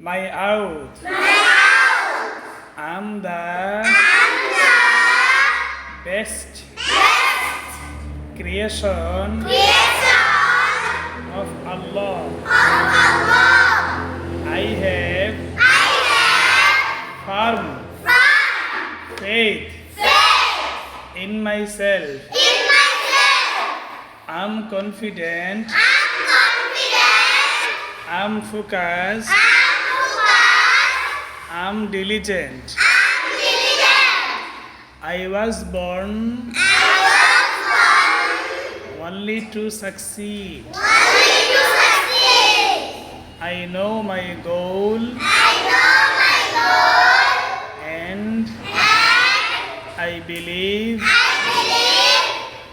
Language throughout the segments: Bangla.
My out. My house. I'm the. I'm the best. Best. Creation. Creation. Of Allah. Of Allah. I have. I have. Firm. Firm. Faith. Faith. In myself. In myself. I'm confident. I'm confident. I'm focused. I'm am diligent. I'm diligent. I was born. I was born. Only to succeed. Only to succeed. I know my goal. I know my goal. And. and I believe. I believe.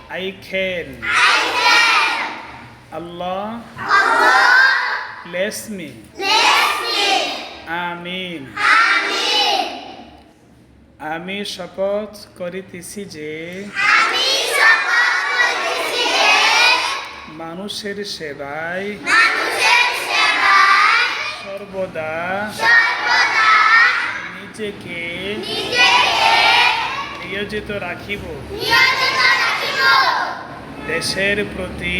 I can. I can. Allah. Allah. Bless me. Bless আমি শপথ করিতেছি যে মানুষের সেবায় সর্বদা নিজেকে নিয়োজিত রাখিব। দেশের প্রতি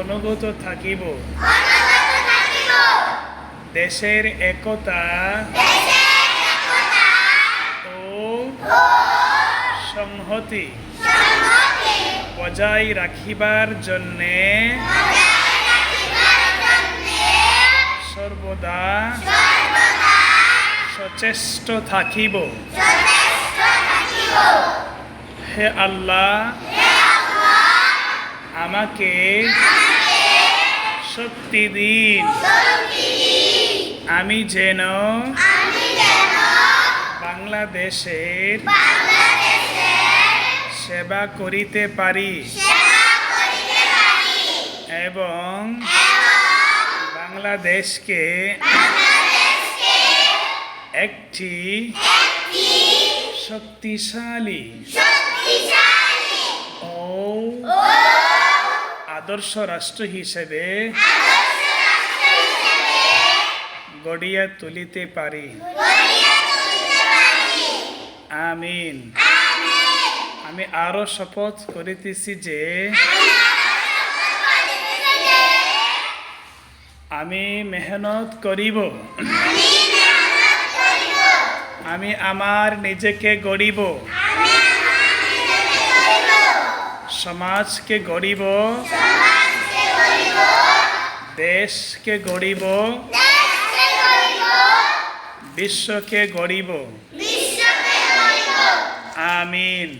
অনুগত থাকিব। দেশের একতা সংহতি। বজায় রাখিবার জন্যে সর্বদা সচেষ্ট থাকিব। হে আল্লাহ আমাকে শক্তি দিন। আমি যেন বাংলাদেশের সেবা করিতে পারি। এবং বাংলাদেশকে একটি শক্তিশালী ও আদর্শ রাষ্ট্র হিসেবে গড়িয়া তুলিতে পারি। আমিন। আমি আরও শপথ করিতেছি যে আমি মেহনত করিব। আমি আমার নিজেকে গড়িব। সমাজকে গড়িব। দেশকে গড়িব। বিশ্বকে গড়িব। আমিন